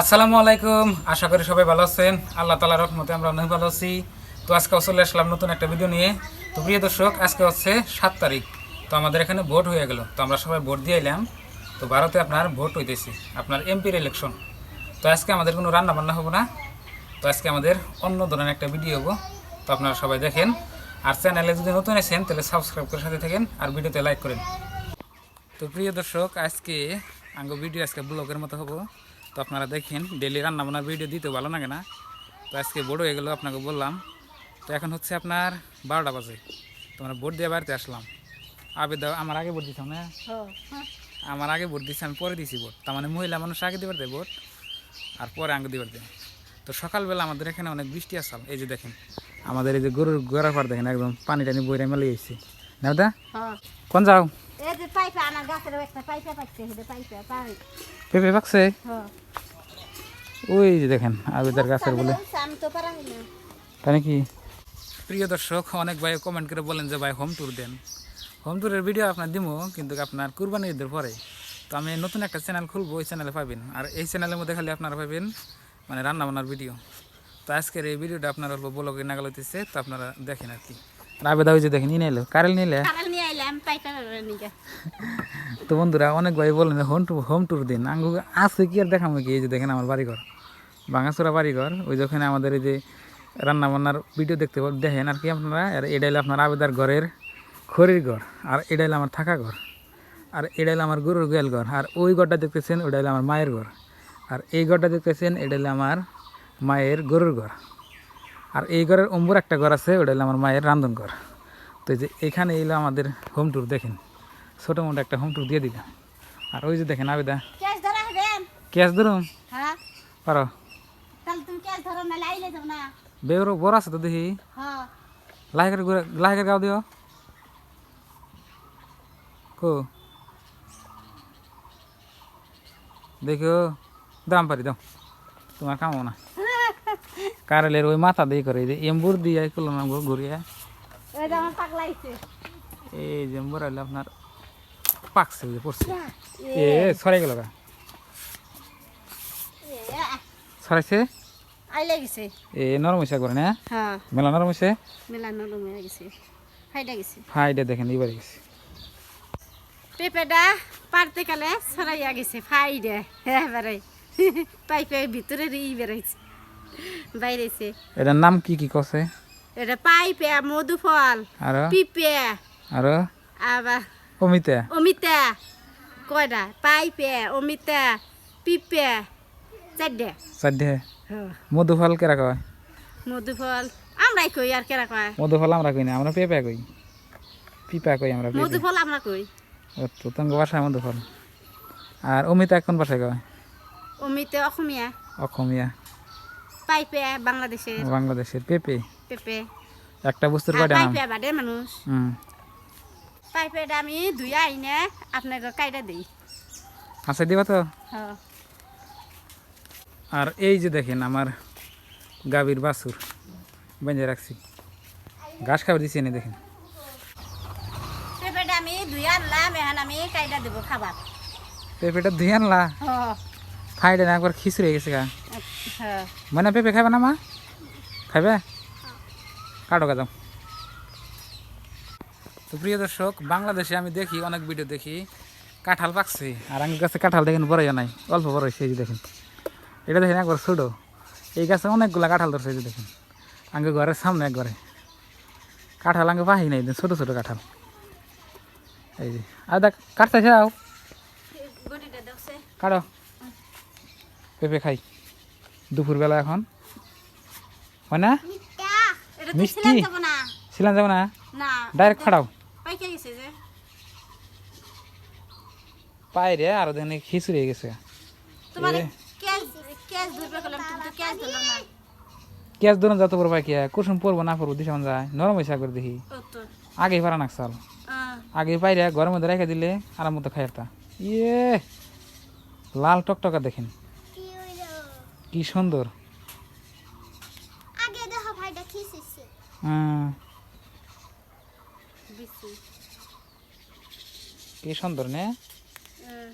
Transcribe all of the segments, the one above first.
আসসালামু আলাইকুম। আশা করি সবাই ভালো আছেন। আল্লাহ তালার রহমতে আমরা অনেক ভালো আছি। তো আজকে চলে আসলাম নতুন একটা ভিডিও নিয়ে। তো প্রিয় দর্শক, আজকে হচ্ছে সাত তারিখ। তো আমাদের এখানে ভোট হয়ে গেল। তো আমরা সবাই ভোট দিয়ে এলাম। তো ভারতে আপনার ভোট হইতেছে। আপনার এমপির ইলেকশন তো আজকে আমাদের কোনো রান্না বান্না হব না। তো আজকে আমাদের অন্য ধরনের একটা ভিডিও হব। তো আপনারা সবাই দেখেন। আর চ্যানেলে যদি নতুন আছেন, তাহলে সাবস্ক্রাইব করে সাথে থাকেন আর ভিডিওতে লাইক করেন। তো প্রিয় দর্শক, আজকে আঙ্গ ভিডিও আজকে ব্লগের মতো হব। তো আপনারা দেখেন ডেলি রান্না বান্নার ভিডিও দিতে ভালো লাগে না। তো আজকে বড় হয়ে গেল, আপনাকে বললাম। তো এখন হচ্ছে আপনার বারোটা বাজে। তোমরা ভোট দিয়ে বাড়িতে আসলাম। আবে দাও, আমার আগে ভোট দিতাম না? আমার আগে ভোট দিচ্ছি আমি পরে দিছি ভোট তার মানে মহিলা মানুষ আগে দিবার দেয় ভোট আর পরে আগে দিবার দেয়। তো সকালবেলা আমাদের এখানে অনেক বৃষ্টি আসলাম এই যে দেখেন, আমাদের এই যে গরুর গোড়ার পার দেখেন, একদম পানি টানি বইরা মেলে গেছে। না দা। কোন যাও? পেঁপে পাকছে ওই যে দেখেন আবেদার গাছের বলে। তাই নাকি প্রিয় দর্শক অনেক ভাই কমেন্ট করে বলেন যে ভাই হোম ট্যুর দেন। হোম ট্যুরের ভিডিও আপনার দিব কিন্তু আপনার কুরবানি ঈদের পরে। তো আমি নতুন একটা চ্যানেল খুলবো ওই চ্যানেলে পাবেন। আর এই চ্যানেলের মধ্যে খালি আপনারা পাবেন মানে রান্না বান্নার ভিডিও তো আজকের এই ভিডিওটা আপনার অল্প ব্লগে নাগাল হইতেছে তো আপনারা দেখেন আর কি। আবেদা ওই যে দেখেন নিয়ে এলো কারেল নিলে তো বন্ধুরা অনেক ভাই বলেন হোম ট্যুর হোম ট্যুর দিন। আঙ্গু আছে কি আর দেখাবো কি? এই যে দেখেন আমার বাড়িঘর। ভাঙাচোরা বাড়িঘর ওই যেখানে আমাদের এই যে রান্না বান্নার ভিডিও দেখতে দেখেন আর কি আপনারা? আর এটা হলো আপনার আবেদার ঘরের খড়ির ঘর আর এটা হলো আমার থাকা ঘর। আর এটা হলো আমার গরুর গোয়াল ঘর। আর ওই ঘরটা দেখতেছেন ওটা হলো আমার মায়ের ঘর। আর এই ঘরটা দেখতেছেন এটা হলো আমার মায়ের গরুর ঘর। আর এই ঘরের অম্বুর একটা ঘর আছে ওটা হলো আমার মায়ের রান্ধন ঘর। তো এই যে এখানে এলো আমাদের হোম ট্যুর দেখেন। ছোটো মোটো একটা হোম ট্যুর দিয়ে দিলাম আর ওই যে দেখেন আবেদা। ক্যাশ ধরুন হ্যাঁ। পারো। বেগুর বড় আছে তো দেখি। হ্যাঁ। লাহেকের লাহেকের গাও দিও। কো? দেখো দাম পারি দাও। তোমার কামো না। কারেলের ওই মাথা দিয়ে করে যে এম্বুর দিয়ে করল না ঘুরিয়ে। এই যে এম্বুর হলে আপনার পাকছে যে পড়ছে। এ সরাই গেল গা। সরাইছে? আইলে গেছে। এ নরম হয়েছে করে না? হ্যাঁ। মেলা নরম হয়েছে মেলা নরম হয়ে গেছে। ফাইডা গেছে। ফাইডে দেখেন এবারে গেছে। পেঁপেটা পারতে কালে ছড়াইয়া গেছে ফাইডে। এবারে। পাইপে ভিতরে ই বেরোইছে বাইরেছে। এটার নাম কি কি কছে? এটা পাইপে মধু ফল আর? পিপে আর? আবার অমিতা? অমিতা। কয়টা? পাইপে অমিতা পিপে চারটে। চারটে? মধুফল কেরা কয়? মধু ফল আমরাই কই আর কেরা কয়? মধুফল আমরা কই না আমরা পেঁপা কই। পিপা কই আমরা মধু ফল আমরা কই। ও তো তঙ্গ ভাষায় মধুফল। আর অমিতা কোন ভাষায় কয়? অমিতে অসমীয়া। অসমীয়া। পাইপে বাংলাদেশের বাংলাদেশের পেঁপে। পেপে। একটা বস্তুর কয়টা নাম? পাইপে বাদে মানুষ। হুম। পাইপেটা আমি ধুই আইনে আপনাকে কাইটা দিই। আচ্ছা দিবা তো? হ্যাঁ। আর এই যে দেখেন আমার গাভীর বাছুর বেঁধে রাখছি। ঘাস খাবার দিচ্ছি এনে দেখেন। পেঁপেটা আমি ধুই আনলাম এখন আমি কাইটা দেবো খাবার। পেঁপেটা ধুই আনলা? হ্যাঁ। ফাইডে একবার খিচুড়ি হয়ে গেছে গা। হ্যাঁ মানে পেঁপে খাবে না মা? খাবে কাটো কাদাম তো প্রিয় দর্শক বাংলাদেশে আমি দেখি অনেক ভিডিও দেখি কাঁঠাল পাকছে। আর আমার গাছে কাঁঠাল দেখেন বড়ইও নাই অল্প বড় হয়েছে এই দেখেন। এটা দেখেন একবার ছোটো। এই গাছে অনেকগুলা কাঁঠাল ধরছে এই দেখেন। আগে ঘরের সামনে এক ঘরে কাঁঠাল আগে পাহি নাই ছোটো ছোটো কাঁঠাল। এই যে আর দেখ কাটতে গড়িটা কাটো। পেঁপে খাই। দুপুরবেলা এখন। হয় না? মিষ্টি? ছিলাম যাব না। না? না। ডাইরেক্ট ফাড়াও পাইকে গেছে যে। পাই রে আরও দেখেন খিচুড়ি হয়ে গেছে। ক্যাশ না। ধরুন যত পড়ব পাই কে কুসুম পড়ব না পড়ব দিশাম যায়। নরম হয়েছে করে দেখি আগেই পারা নাকসাল আহ, আগে পাই রে ঘরের মধ্যে রেখে দিলে আরাম মতো খাই একটা ইয়ে! লাল টকটকা দেখেন। কি সুন্দর। আগে দেখো ভাইটা খিসিছে বেশি কি সুন্দর নে। আহ,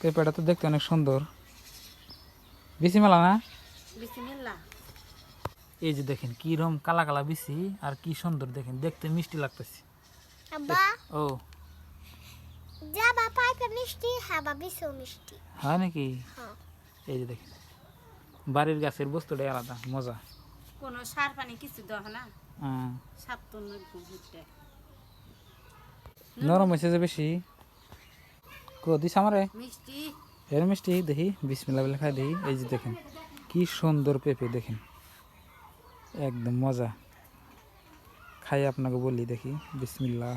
পেঁপেটা তো দেখতে অনেক সুন্দর। বিসি মেলা না? বিসমিল্লাহ এই যে দেখেন কি রকম কালা কালা বিসি আর কি সুন্দর দেখেন দেখতে মিষ্টি লাগতেছে। আব্বা। ও। যা বাবা মিষ্টি হ্যাঁ বাবিসও মিষ্টি। হয় নাকি? হ্যাঁ। এই যে দেখেন বাড়ির গাছের বস্তুটাই আলাদা মজা। কোনো সার পানি কিছু দেওয়া না? হ্যাঁ। সাপ তো নরম হয়েছে যে বেশি। দিস আমারে? মিষ্টি। এর মিষ্টি দেখি বিসমিল্লা বলে খাই দেখি। এই যে দেখেন কি সুন্দর পেঁপে দেখেন। একদম মজা। খাই আপনাকে বলি দেখি বিসমিল্লা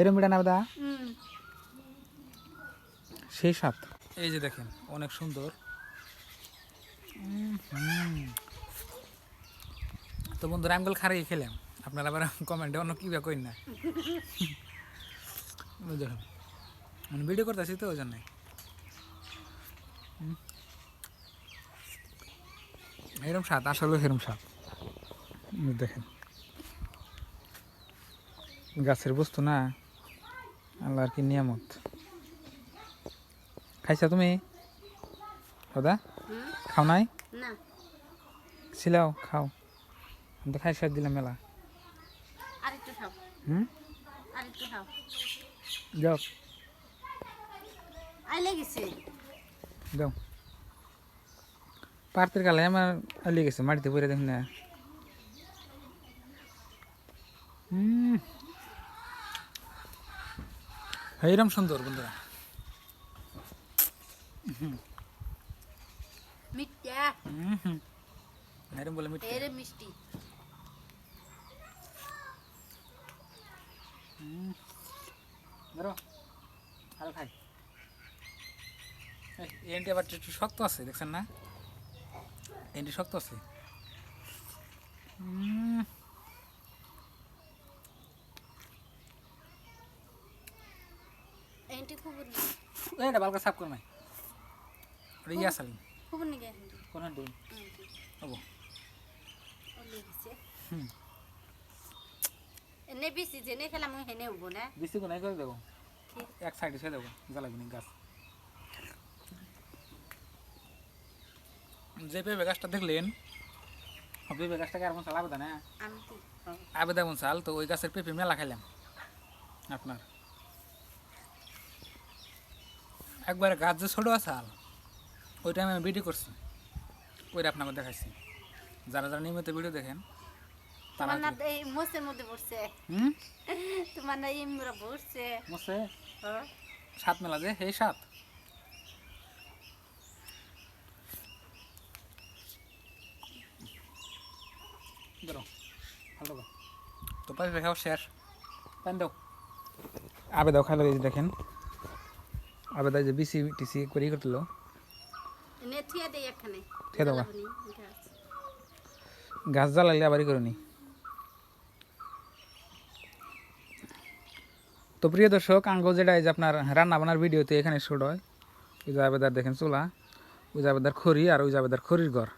এরম বিড়া না দা সেই স্বাদ। এই যে দেখেন অনেক সুন্দর। তো বন্ধুরা আমি খারাই খেলাম আপনারা আবার কমেন্টে অন্য কি বা কই না। দেখুন মানে ভিডিও করতেছি তো ওই জন্যই এরম স্বাদ আসলে এরম স্বাদ। দেখেন। গাছের বস্তু না আল্লাহর কি নিয়ামত? খাইছা তুমি? দাদা? খাও নাই? ছিলাও খাও। আমি তো খাই সার দিলাম মেলা। হুম? যাও। যাও। পার্তের কালে আমার আলিয়ে গেছে মাটিতে পড়ে দেখুন না। হুম? এইরম সুন্দর বন্ধুরা। হুম হুম। এরম বলে মিষ্টি এর মিষ্টি। ধরো আরও খাই। আবার একটু শক্ত আছে দেখছেন না? এনটি শক্ত আছে। উম, এন্টি খুব এইটা বালকা সাফ করমাই ওটা ইয়া সালি খুব নিগে কোন হান্ডি হব। ও হুম। এনে বেশি জেনে খেলাম হেনে উবো না। বেশি কোনাই করে দেবো। এক সাইডে ছেড়ে দেবো জ্বালাবি না গাছ। যে পেঁপে গাছটা দেখলেন পেঁপে গাছটাকে আর মশাল আবেদা না? আবেদা মশাল তো ওই গাছের পেঁপে মেলা খাইলাম। আপনার? একবার গাছ যে ছোটো আসাল ওই টাইমে আমি ভিডিও করছি। ওইটা আপনাকে দেখাইছি। যারা যারা নিয়মিত ভিডিও দেখেন তোমার না এই মোষের মধ্যে পড়ছে। হুম? তোমার না পড়ছে। হ্যাঁ। সাত মেলা যে সেই সাত। ধরো ভালো তো পাই খাও শেষ। পান দাও। আবে দাও এই দেখেন। আবে দাও যে বিসি টিসি করি এনে থিয়া দেবা। গাছ। জ্বালাইলে আবারই করনি তো প্রিয় দর্শক আঙ্গ যেটা এই যে আপনার রান্না বান্নার ভিডিওতে এখানে শুট হয় ওই জাবেদার দেখেন চুলা ওই জাবেদার খড়ি আর ওই জাবেদার খড়ির ঘর।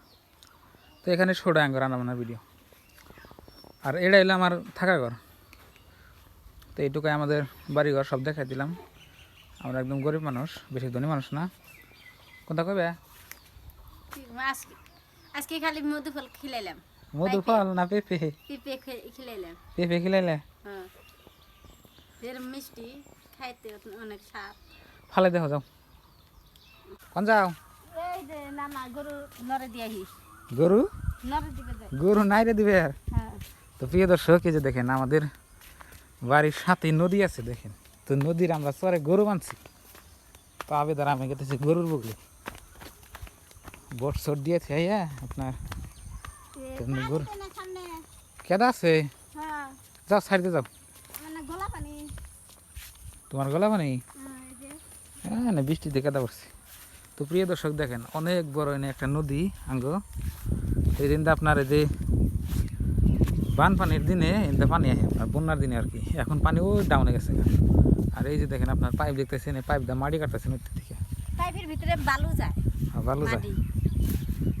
তো এখানে শুট হয় আঙ্গ রান্না বান্নার ভিডিও। আর এটা এলো আমার থাকা ঘর। তো এইটুকুই আমাদের বাড়িঘর সব দেখাই দিলাম। আমরা একদম গরিব মানুষ বেশি ধনী মানুষ না। কোনটা কবে কি- আজকে খালি মধু ফল খিলাইলাম। মধু ফল না পেঁপে? পিপে খিলাইলাম। পেঁপে খিলাইলে? হ্যাঁ। এর মিষ্টি খাইতে অনেক স্বাদ। ফালে দেখো যাও। কোন যাও? এই যে না না গরু নরে দিয়াহি গরু? নরে দিবে গরু নাই রে দিবে। আর হ্যাঁ। তো প্রিয় দর্শক এই যে দেখেন আমাদের বাড়ির সাথে নদী আছে দেখেন। তো নদীর আমরা চরে গরু বানছি। তো আবেদার আমি গেতেছি গরুর বগলি। বোট শোট দিয়েছে হ্যাঁ আপনার। গরু কেদা আছে? হ্যাঁ। যাও সাইডে যাও। মানে তোমার গলা মানে হ্যাঁ, হ্যাঁ না বৃষ্টিতে কেদা পড়ছে। তো প্রিয় দর্শক দেখেন অনেক বড় এনে একটা নদী আঙ্গ। এই দিনটা আপনার এই যে বান পানির দিনে এতে পানি আসে আপনার বন্যার দিনে আর কি। এখন পানি ওই ডাউনে গেছে। আর এই যে দেখেন আপনার পাইপ দেখতেছেন এই পাইপ দিয়ে মাটি কাটতেছেন নদী থেকে পাইপের ভিতরে বালু যায় আর ভালো যায়।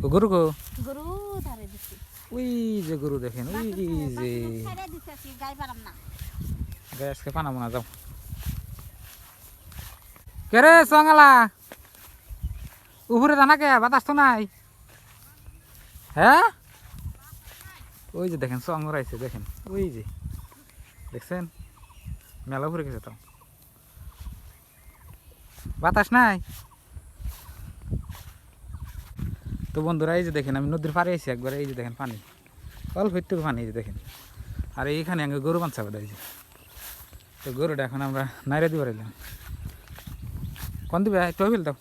ও গরু গো গরু ধারে দিছি। ওই যে গরু দেখেন ওই যে। গাই পারাম না। যাই আজকে পানাবো না যাও। কে রে সঙ্গালা উপরে জানা কে? বাতাস তো নাই। হ্যাঁ? ওই যে দেখেন সঙ্গ রাইছে দেখেন। ওই যে। দেখছেন? মেলা ঘুরে গেছে তো। বাতাস নাই? তো বন্ধুরা, এই যে দেখেন, আমি নদীর পাড়ে আছি একবার, এই যে দেখেন পানি। অল্প একটু পানি, এই যে দেখেন। আর এইখানে আগে গরু বাঁধছে এই যে। তো গরুটা এখন আমরা নাইরে দিবার এলাম কোন দিবে? একটু এফেল দাও।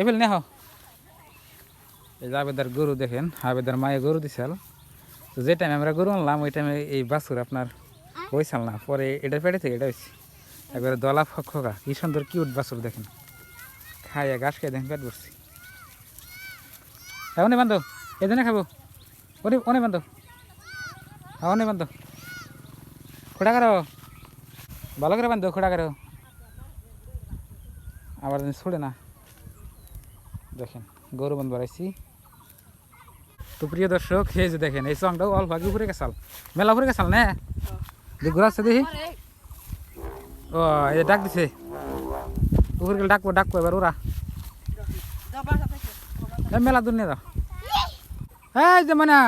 এফেল নে হও এই যে আবেদার গরু দেখেন, আবেদার মায়ে গরু দিছাল তো যে টাইমে আমরা গরু আনলাম, ওই টাইমে এই বাছুর আপনার হয়েছিল না, পরে এটা পেটে থেকে এটা হয়েছে একবারে দলা খোকা কি সুন্দর কিউট বাছুর দেখেন। খাইয়া ঘাস খাই দেখেন পেট ভরছি। হ্যাঁ অনেক বান্ধব এই জন্য খাব। অনেক অনেক বান্ধব হ্যাঁ অনেক বান্ধব খোড়া করো। ভালো করে বান্ধব খোড়া করো। আবার ছড়ে না। দেখেন গরু বন্ধ বাড়াইছি। তো প্রিয় দর্শক এই যে দেখেন এই সঙ্গটাও অল্প আগে উপরে গেছাল। মেলা উপরে গেছাল না? ঘুরাচ্ছে দেখি। ও এই ডাক দিছে। উপরে গেলে ডাকবো ডাকবো এবার ওরা। মেলা দূর নিয়ে যাও। এই যে ময়না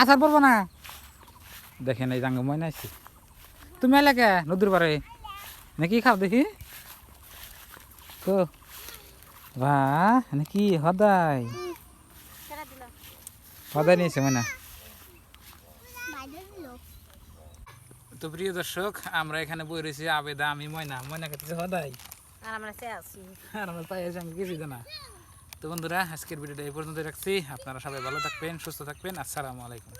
আসার পড়ব না। দেখেন এই জাঙ্গ ময়না আসছি তুমি এলে কে নদীর পারে নাকি খাও দেখি? তো বা নাকি হদাই হদাই নিয়েছে ময়না বাইরে দিল তো প্রিয় দর্শক আমরা এখানে বই রয়েছি আবেদা আমি ময়না। ময়না খেতেছে হদাই আর আমরা আছি। আর আমার তাই আছে আমি কিছু না। তো বন্ধুরা আজকের ভিডিওটা এই পর্যন্ত রাখছি। আপনারা সবাই ভালো থাকবেন সুস্থ থাকবেন। আসসালামু আলাইকুম।